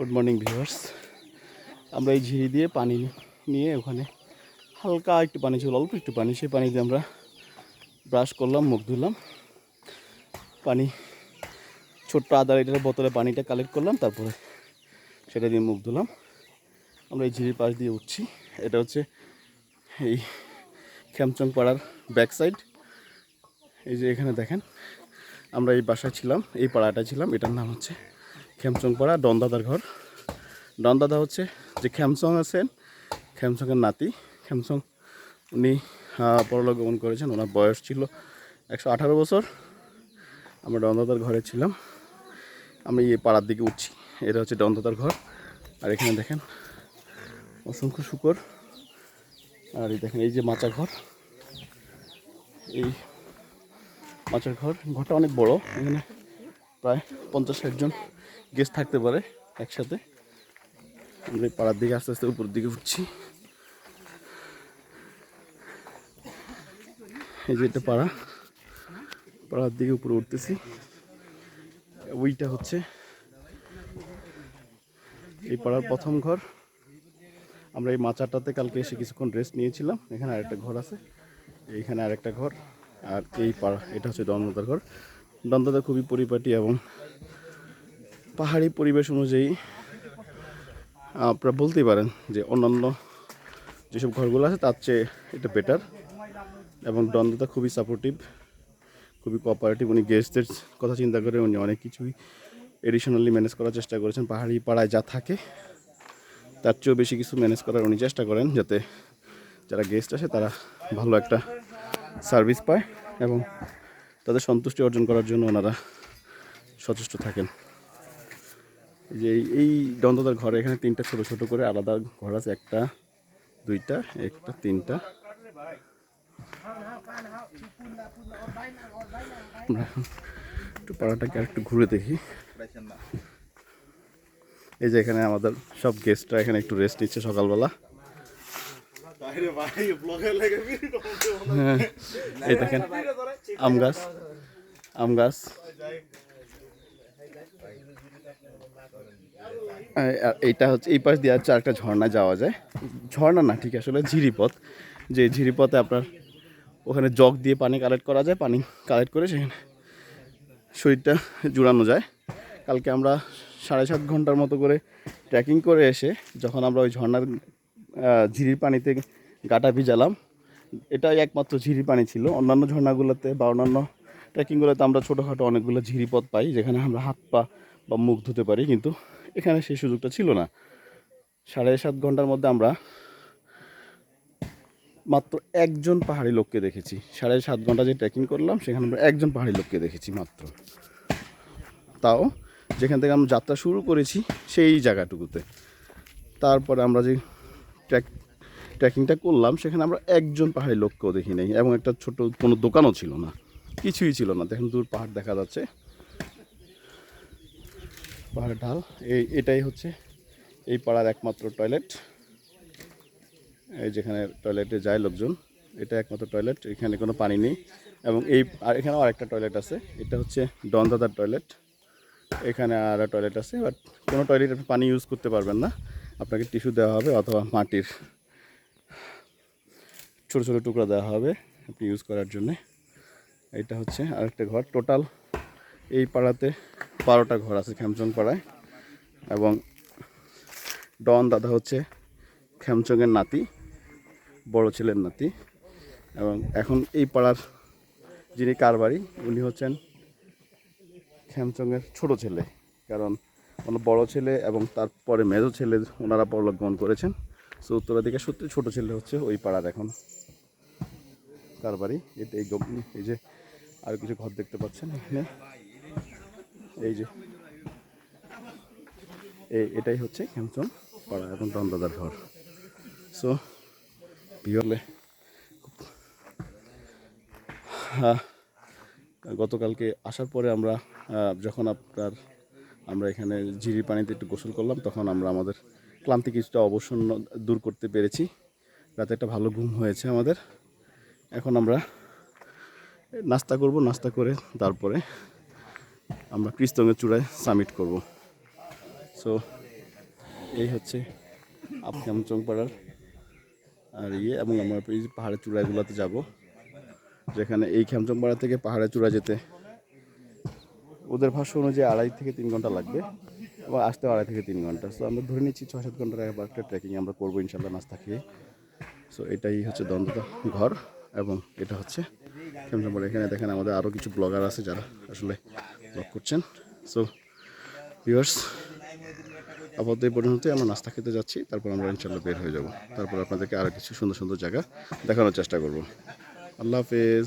Good morning viewers আমরা এই ঝিরি দিয়ে পানি নিয়ে ওখানে হালকা একটু পানি ছিল, অল্প একটু পানি। সেই পানি দিয়ে আমরা ব্রাশ করলাম, মুখ ধুলাম। পানি, ছোট্ট আধা লিটারের বোতলে পানিটা কালেক্ট করলাম, তারপরে সেটা দিয়ে মুখ ধুলাম। আমরা এই ঝিরির পাশ দিয়ে উঠছি। এটা হচ্ছে এই খ্যামচং পাড়ার ব্যাক সাইড এই যে এখানে দেখেন, আমরা এই বাসায় ছিলাম, এই পাড়াটা ছিলাম, এটার নাম হচ্ছে খ্যামচং পাড়া ডনদাদার ঘর। ডনদাদা হচ্ছে যে খ্যামচং আছেন খ্যামচংয়ের নাতি। খ্যামচং উনি পরলোক গমন করেছেন, ওনার বয়স ছিল একশো আঠারো বছর। আমরা ডনদাদার ঘরে ছিলাম। আমি এই পাড়ার দিকে উঠছি। এটা হচ্ছে ডনদাদার ঘর। আর এখানে দেখেন, অসংখ্য শুকর। আর এই দেখেন, এই যে মাচা ঘর। এই মাছের ঘর, ঘরটা অনেক বড়। এখানে প্রায় পঞ্চাশ ষাট জন গেস্ট থাকতে পারে একসাথে। আমরা পাড়ার দিকে আস্তে আস্তে উপরের দিকে উঠছি। এই যে এটা পাড়া। পাড়ার দিকে উপরে উঠতেছি। ওইটা হচ্ছে এই পাড়ার প্রথম ঘর। আমরা এই মাচাটাতে কালকে এসে কিছুক্ষণ রেস্ট নিয়েছিলাম। এখানে আরেকটা ঘর আছে। এইখানে আরেকটা ঘর। আর এই পাড়া, এটা হচ্ছে দন্দদার ঘর। দন্দদা খুবই পরিপাটি এবং পাহাড়ি পরিবেশ অনুযায়ী আপনারা বলতেই পারেন যে অন্যান্য যেসব ঘরগুলো আছে, তার চেয়ে এটা বেটার এবং দ্বন্দ্বতা খুবই সাপোর্টিভ খুবই কোঅপারেটিভ উনি গেস্টদের কথা চিন্তা করে উনি অনেক কিছুই এডিশনালি ম্যানেজ করার চেষ্টা করেছেন। পাহাড়ি পাড়ায় যা থাকে, তার চেয়েও বেশি কিছু ম্যানেজ করার উনি চেষ্টা করেন যাতে যারা গেস্ট আসে, তারা ভালো একটা সার্ভিস পায় এবং তাদের সন্তুষ্টি অর্জন করার জন্য ওনারা সচেষ্ট থাকেন। যে এই- দ্বন্দ্বতার ঘরে এখানে তিনটা ছোট ছোট করে আলাদা ঘর আছে, একটা, দুইটা, একটা, তিনটা। একটু পাড়াটাকে আর একটু ঘুরে দেখি। এই যে এখানে আমাদের সব গেস্টরা এখানে একটু রেস্ট নিচ্ছে সকালবেলা। হ্যাঁ এই দেখেন, আম গাছ আম গাছ। এইটা হচ্ছে, এই পাশ দিয়ে হচ্ছে আরেকটা ঝর্ণা যাওয়া যায়। ঝর্ণা না, ঠিক আসলে ঝিরিপথ। যে ঝিরিপথে আপনার ওখানে জগ দিয়ে পানি কালেক্ট করা যায়, পানি কালেক্ট করে সেখানে শরীরটা জুড়ানো যায়। কালকে আমরা সাড়ে সাত ঘণ্টার মতো করে ট্রেকিং করে এসে যখন আমরা ওই ঝর্ণার ঝিরির পানিতে গাটা ভিজালাম, এটাই একমাত্র ঝিরি পানি ছিল। অন্যান্য ঝর্ণাগুলোতে বা অন্যান্য ট্রেকিংগুলোতে আমরা ছোটোখাটো অনেকগুলো ঝিরিপথ পাই, যেখানে আমরা হাত পা বা মুখ ধুতে পারি, কিন্তু এখানে সেই সুযোগটা ছিল না। সাড়ে সাত ঘণ্টার মধ্যে আমরা মাত্র একজন পাহাড়ি লোককে দেখেছি। সাড়ে সাত ঘণ্টা যে ট্রেকিং করলাম, সেখানে আমরা একজন পাহাড়ি লোককে দেখেছি মাত্র। তাও যেখান থেকে আমরা যাত্রা শুরু করেছি, সেই জায়গাটুকুতে। তারপরে আমরা যে ট্রেক ট্রেকিংটা করলাম, সেখানে আমরা একজন পাহাড়ি লোককেও দেখি নাই, এবং একটা ছোট কোনো দোকানও ছিল না। কিছুই ছিল না। দেখেন দূর পাহাড় দেখা যাচ্ছে। পাহাড়ের ঢাল। এই, এটাই হচ্ছে এই পাড়ার একমাত্র টয়লেট। এই যেখানে টয়লেটে যায় লোকজন, এটা একমাত্র টয়লেট, এখানে কোনো পানি নেই। এবং এই, আর এখানেও আরেকটা টয়লেট আছে, এটা হচ্ছে ডনদাদার টয়লেট। এখানে আর টয়লেট আছে, বাট কোনো টয়লেট আপনি পানি ইউজ করতে পারবেন না। আপনাকে টিস্যু দেওয়া হবে অথবা মাটির ছোটো ছোটো টুকরা দেওয়া হবে আপনি ইউজ করার জন্যে। এটা হচ্ছে আরেকটা ঘর। টোটাল এই পাড়াতে বারোটা ঘর আছে খ্যামচং পাড়ায়। এবং ডন দাদা হচ্ছে খ্যামচংয়ের নাতি, বড় ছেলের নাতি। এবং এখন এই পাড়ার যিনি কারবারি, উনি হচ্ছেন খ্যামচংয়ের ছোট ছেলে। কারণ ওনার বড় ছেলে এবং তারপরে মেজো ছেলে ওনারা পরলোক গমন করেছেন। সো উত্তরাধিকার সত্যি ছোট ছেলে হচ্ছে ওই পাড়ার এখন কারবারি। এটা এই এই যে আর কিছু ঘর দেখতে পাচ্ছেন এখানে। এই যে। এই, এটাই হচ্ছে খ্যামচং পাড়া এবং দন্দাদার ঘর। সো হ্যাঁ গতকালকে আসার পরে আমরা যখন আপনার আমরা এখানে ঝিরির পানিতে একটু গোসল করলাম, তখন আমরা আমাদের ক্লান্তি কিছুটা অবসন্ন দূর করতে পেরেছি। রাতে একটা ভালো ঘুম হয়েছে আমাদের। এখন আমরা নাস্তা করব, নাস্তা করে তারপরে আমরা কৃস্তঙ্গের চূড়ায় সামিট করব। সো এই হচ্ছে আপকামচং পাড়ার আর ইয়ে এবং আমরা এই পাহাড়ের চূড়াগুলোতে যাব, যেখানে এই খ্যামচং পাড়া থেকে পাহাড়ের চূড়া যেতে। ওদের ভাষ্য অনুযায়ী আড়াই থেকে তিন ঘণ্টা লাগবে এবং আসতে আড়াই থেকে তিন ঘণ্টা। সো আমরা ধরে নিচ্ছি ছয় সাত ঘণ্টার একবার একটা ট্রেকিং আমরা করব, ইনশাল্লাহ নাস্তা খেয়ে। সো এটাই হচ্ছে দ্বন্দ্বতা ঘর, এবং এটা হচ্ছে খেমচম্পড় এখানে দেখেন আমাদের আরও কিছু ব্লগার আছে যারা আসলে ব্লগ করছেন। সো ভিউয়ার্স আপাতত এই পর্যন্তই। আমরা নাস্তা খেতে যাচ্ছি, তারপর আমরা ইনশাল্লাহ বের হয়ে যাব। তারপর আপনাদেরকে আরও কিছু সুন্দর সুন্দর জায়গা দেখানোর চেষ্টা করব। আল্লাহ হাফেজ।